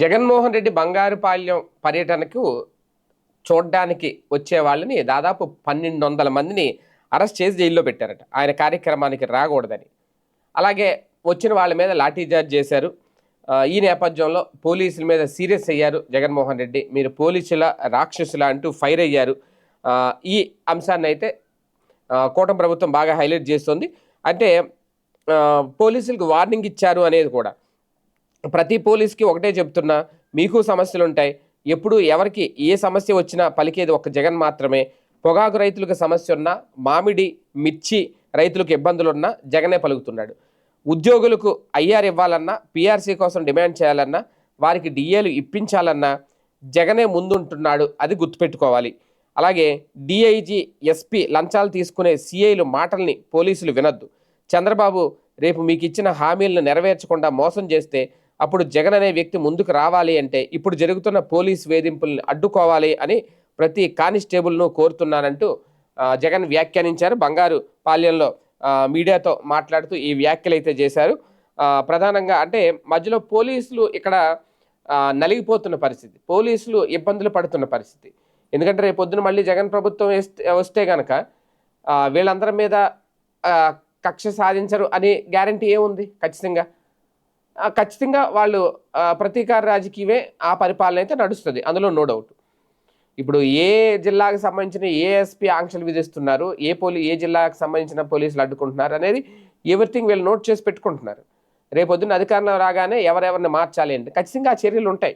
జగన్మోహన్ రెడ్డి బంగారుపాళ్యం పర్యటనకు చూడడానికి వచ్చే వాళ్ళని దాదాపు పన్నెండు వందల మందిని అరెస్ట్ చేసి జైల్లో పెట్టారట. ఆయన కార్యక్రమానికి రాకూడదని. అలాగే వచ్చిన వాళ్ళ మీద లాఠీచార్జ్ చేశారు. ఈ నేపథ్యంలో పోలీసుల మీద సీరియస్ అయ్యారు జగన్మోహన్ రెడ్డి. మీరు పోలీసుల రాక్షసుల అంటూ ఫైర్ అయ్యారు. ఈ అంశాన్ని అయితే కూటమి ప్రభుత్వం బాగా హైలైట్ చేస్తుంది. అంటే పోలీసులకు వార్నింగ్ ఇచ్చారు అనేది కూడా. ప్రతి పోలీస్కి ఒకటే చెప్తున్నా మీకు సమస్యలు ఉంటాయి ఎప్పుడు ఎవరికి ఏ సమస్య వచ్చినా పలికేది ఒక జగన్ మాత్రమే. పొగాకు రైతులకు సమస్య ఉన్నా మామిడి మిర్చి రైతులకు ఇబ్బందులున్నా జగనే పలుకుతున్నాడు. ఉద్యోగులకు ఐఆర్ ఇవ్వాలన్నా పీఆర్సీ కోసం డిమాండ్ చేయాలన్నా వారికి డిఏలు ఇప్పించాలన్నా జగనే ముందుంటున్నాడు అది గుర్తుపెట్టుకోవాలి. అలాగే డిఐజీ ఎస్పీ లంచాలు తీసుకునే సిఐలు మాటల్ని పోలీసులు వినొద్దు. చంద్రబాబు రేపు మీకు ఇచ్చిన హామీలను నెరవేర్చకుండా మోసం చేస్తే అప్పుడు జగన్ అనే వ్యక్తి ముందుకు రావాలి అంటే ఇప్పుడు జరుగుతున్న పోలీస్ వేధింపుల్ని అడ్డుకోవాలి అని ప్రతి కానిస్టేబుల్ను కోరుతున్నానంటూ జగన్ వ్యాఖ్యానించారు. బంగారు పాల్యంలో మీడియాతో మాట్లాడుతూ ఈ వ్యాఖ్యలు అయితే చేశారు ప్రధానంగా అంటే మధ్యలో పోలీసులు ఇక్కడ నలిగిపోతున్న పరిస్థితి. పోలీసులు ఇబ్బందులు పడుతున్న పరిస్థితి. ఎందుకంటే రేపు పొద్దున మళ్ళీ జగన్ ప్రభుత్వం వేస్తే వస్తే కనుక వీళ్ళందరి మీద కక్ష సాధించరు అనే గ్యారంటీ ఏముంది? ఖచ్చితంగా ఖచ్చితంగా వాళ్ళు ప్రతీకార రాజకీయమే ఆ పరిపాలన అయితే నడుస్తుంది. అందులో నో డౌట్ ఇప్పుడు ఏ జిల్లాకు సంబంధించిన ఏ ఎస్పీ ఆంక్షలు విధిస్తున్నారు ఏ పోలీ ఏ జిల్లాకు సంబంధించిన పోలీసులు అడ్డుకుంటున్నారు అనేది ఎవ్రీథింగ్ వీళ్ళు నోట్ చేసి పెట్టుకుంటున్నారు. రేపొద్దున అధికారంలో రాగానే ఎవరెవరిని మార్చాలి అంటే ఖచ్చితంగా ఆ చర్యలు ఉంటాయి.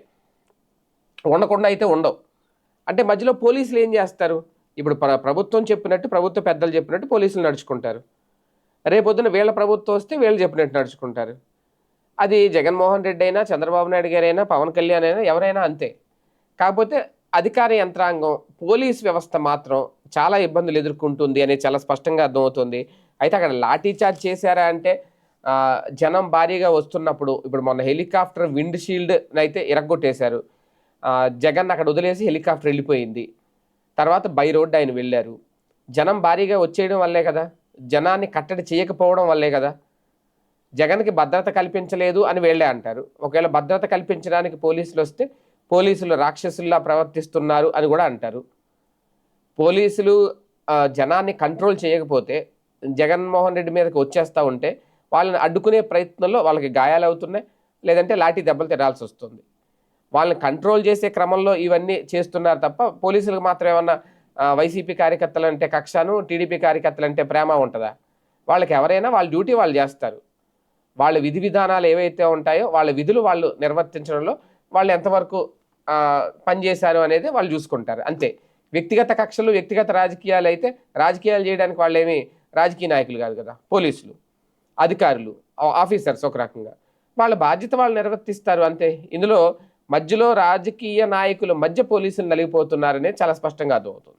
ఉండకుండా అయితే ఉండవు. అంటే మధ్యలో పోలీసులు ఏం చేస్తారు? ఇప్పుడు ప్రభుత్వం చెప్పినట్టు ప్రభుత్వ పెద్దలు చెప్పినట్టు పోలీసులు నడుచుకుంటారు. రేపొద్దున వీళ్ళ ప్రభుత్వం వస్తే వీళ్ళు చెప్పినట్టు నడుచుకుంటారు. అది జగన్మోహన్ రెడ్డి అయినా చంద్రబాబు నాయుడు గారైనా పవన్ కళ్యాణ్ అయినా ఎవరైనా అంతే. కాకపోతే అధికార యంత్రాంగం పోలీస్ వ్యవస్థ మాత్రం చాలా ఇబ్బందులు ఎదుర్కొంటుంది అనేది చాలా స్పష్టంగా అర్థమవుతుంది. అయితే అక్కడ లాఠీ చార్జ్ చేశారా అంటే జనం భారీగా వస్తున్నప్పుడు ఇప్పుడు మొన్న హెలికాప్టర్ విండ్ షీల్డ్ అయితే ఇరగొట్టేశారు జగన్ అక్కడ వదిలేసి హెలికాప్టర్ వెళ్ళిపోయింది. తర్వాత బై రోడ్ ఆయన వెళ్ళారు. జనం భారీగా వచ్చేయడం వల్లే కదా జనాన్ని కట్టడి చేయకపోవడం వల్లే కదా జగన్కి భద్రత కల్పించలేదు అని వీళ్ళే అంటారు. ఒకవేళ భద్రత కల్పించడానికి పోలీసులు వస్తే పోలీసులు రాక్షసుల్లా ప్రవర్తిస్తున్నారు అని కూడా అంటారు. పోలీసులు జనాన్ని కంట్రోల్ చేయకపోతే జగన్మోహన్ రెడ్డి మీదకి వచ్చేస్తూ ఉంటే వాళ్ళని అడ్డుకునే ప్రయత్నంలో వాళ్ళకి గాయాలు అవుతున్నాయి లేదంటే లాఠీ దెబ్బలు తినాల్సి వస్తుంది. వాళ్ళని కంట్రోల్ చేసే క్రమంలో ఇవన్నీ చేస్తున్నారు తప్ప పోలీసులకు మాత్రం ఏమన్నా వైసీపీ కార్యకర్తలు అంటే కక్షను టీడీపీ కార్యకర్తలు అంటే ప్రేమ ఉంటుందా? వాళ్ళకి ఎవరైనా వాళ్ళ డ్యూటీ వాళ్ళు చేస్తారు. వాళ్ళ విధి విధానాలు ఏవైతే ఉంటాయో వాళ్ళ విధులు వాళ్ళు నిర్వర్తించడంలో వాళ్ళు ఎంతవరకు పనిచేశారు అనేది వాళ్ళు చూసుకుంటారు. అంతే. వ్యక్తిగత కక్షలు వ్యక్తిగత రాజకీయాలు అయితే రాజకీయాలు చేయడానికి వాళ్ళు ఏమి రాజకీయ నాయకులు కాదు కదా పోలీసులు అధికారులు ఆఫీసర్స్ ఒక రకంగా. వాళ్ళ బాధ్యత వాళ్ళు నిర్వర్తిస్తారు అంతే. ఇందులో మధ్యలో రాజకీయ నాయకుల మధ్య పోలీసులు నలిగిపోతున్నారనే చాలా స్పష్టంగా అర్థమవుతుంది.